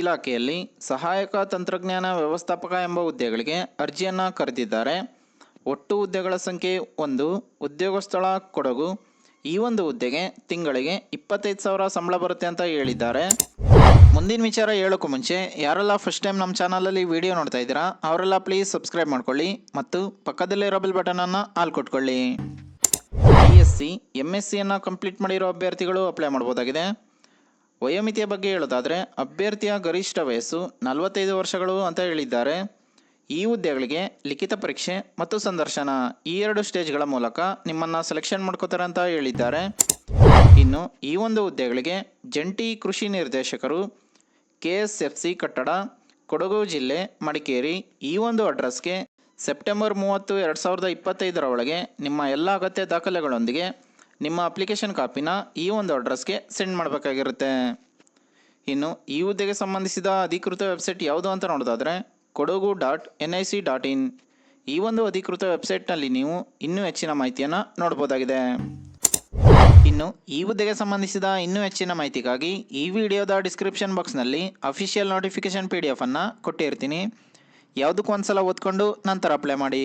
ಇಲಾಖೆಯಲ್ಲಿ ಸಹಾಯಕ ತಂತ್ರಜ್ಞಾನ ವ್ಯವಸ್ಥಾಪಕ ಎಂಬ ಹುದ್ದೆಗಳಿಗೆ ಅರ್ಜಿಯನ್ನು ಕರೆದಿದ್ದಾರೆ. ಒಟ್ಟು ಹುದ್ದೆಗಳ ಸಂಖ್ಯೆ ಒಂದು ಉದ್ಯೋಗ ಸ್ಥಳ ಕೊಡಗು. ಈ ಒಂದು ಹುದ್ದೆಗೆ ತಿಂಗಳಿಗೆ ಇಪ್ಪತ್ತೈದು ಸಾವಿರ ಸಂಬಳ ಬರುತ್ತೆ ಅಂತ ಹೇಳಿದ್ದಾರೆ. ಮುಂದಿನ ವಿಚಾರ ಹೇಳೋಕ್ಕೂ ಮುಂಚೆ, ಯಾರೆಲ್ಲ ಫಸ್ಟ್ ಟೈಮ್ ನಮ್ಮ ಚಾನಲಲ್ಲಿ ವಿಡಿಯೋ ನೋಡ್ತಾ ಇದ್ದೀರಾ, ಅವರೆಲ್ಲ ಪ್ಲೀಸ್ ಸಬ್ಸ್ಕ್ರೈಬ್ ಮಾಡ್ಕೊಳ್ಳಿ ಮತ್ತು ಪಕ್ಕದಲ್ಲಿರೋ ಬೆಲ್ ಬಟನನ್ನು all ಕೊಟ್ಕೊಳ್ಳಿ. B S C M S ಸಿಯನ್ನು complete ಮಾಡಿರೋ ಅಭ್ಯರ್ಥಿಗಳು ಅಪ್ಲೈ ಮಾಡ್ಬೋದಾಗಿದೆ. ವಯೋಮಿತಿಯ ಬಗ್ಗೆ ಹೇಳೋದಾದರೆ, ಅಭ್ಯರ್ಥಿಯ ಗರಿಷ್ಠ ವಯಸ್ಸು ನಲವತ್ತೈದು ವರ್ಷಗಳು ಅಂತ ಹೇಳಿದ್ದಾರೆ. ಈ ಹುದ್ದೆಗಳಿಗೆ ಲಿಖಿತ ಪರೀಕ್ಷೆ ಮತ್ತು ಸಂದರ್ಶನ ಈ ಎರಡು ಸ್ಟೇಜ್ಗಳ ಮೂಲಕ ನಿಮ್ಮನ್ನು ಸೆಲೆಕ್ಷನ್ ಮಾಡ್ಕೋತಾರೆ ಅಂತ ಹೇಳಿದ್ದಾರೆ. ಇನ್ನು ಈ ಒಂದು ಹುದ್ದೆಗಳಿಗೆ ಜಂಟಿ ಕೃಷಿ ನಿರ್ದೇಶಕರು ಕೆ ಎಸ್ ಎಫ್ ಸಿ ಕಟ್ಟಡ, ಕೊಡಗು ಜಿಲ್ಲೆ, ಮಡಿಕೇರಿ ಈ ಒಂದು ಅಡ್ರೆಸ್ಗೆ ಸೆಪ್ಟೆಂಬರ್ ಮೂವತ್ತು, ಎರಡು ಸಾವಿರದ ಇಪ್ಪತ್ತೈದರ ಒಳಗೆ ನಿಮ್ಮ ಎಲ್ಲ ಅಗತ್ಯ ದಾಖಲೆಗಳೊಂದಿಗೆ ನಿಮ್ಮ ಅಪ್ಲಿಕೇಶನ್ ಕಾಪಿನ ಈ ಒಂದು ಅಡ್ರೆಸ್ಗೆ ಸೆಂಡ್ ಮಾಡಬೇಕಾಗಿರುತ್ತೆ. ಇನ್ನು ಈ ಹುದ್ದೆಗೆ ಸಂಬಂಧಿಸಿದ ಅಧಿಕೃತ ವೆಬ್ಸೈಟ್ ಯಾವುದು ಅಂತ ನೋಡೋದಾದರೆ Kodagu dot N I C dot in. ಈ ಒಂದು ಅಧಿಕೃತ ವೆಬ್ಸೈಟ್ನಲ್ಲಿ ನೀವು ಇನ್ನೂ ಹೆಚ್ಚಿನ ಮಾಹಿತಿಯನ್ನು ನೋಡ್ಬೋದಾಗಿದೆ. ಇನ್ನು ಈ ಹುದ್ದೆಗೆ ಸಂಬಂಧಿಸಿದ ಇನ್ನೂ ಹೆಚ್ಚಿನ ಮಾಹಿತಿಗಾಗಿ ಈ ವಿಡಿಯೋದ ಡಿಸ್ಕ್ರಿಪ್ಷನ್ ಬಾಕ್ಸ್ನಲ್ಲಿ ಅಫಿಷಿಯಲ್ ನೋಟಿಫಿಕೇಶನ್ ಪಿ ಡಿ ಎಫನ್ನು ಕೊಟ್ಟಿರ್ತೀನಿ. ಯಾವುದಕ್ಕೂ ಒಂದ್ಸಲ ಓದ್ಕೊಂಡು ನಂತರ ಅಪ್ಲೈ ಮಾಡಿ.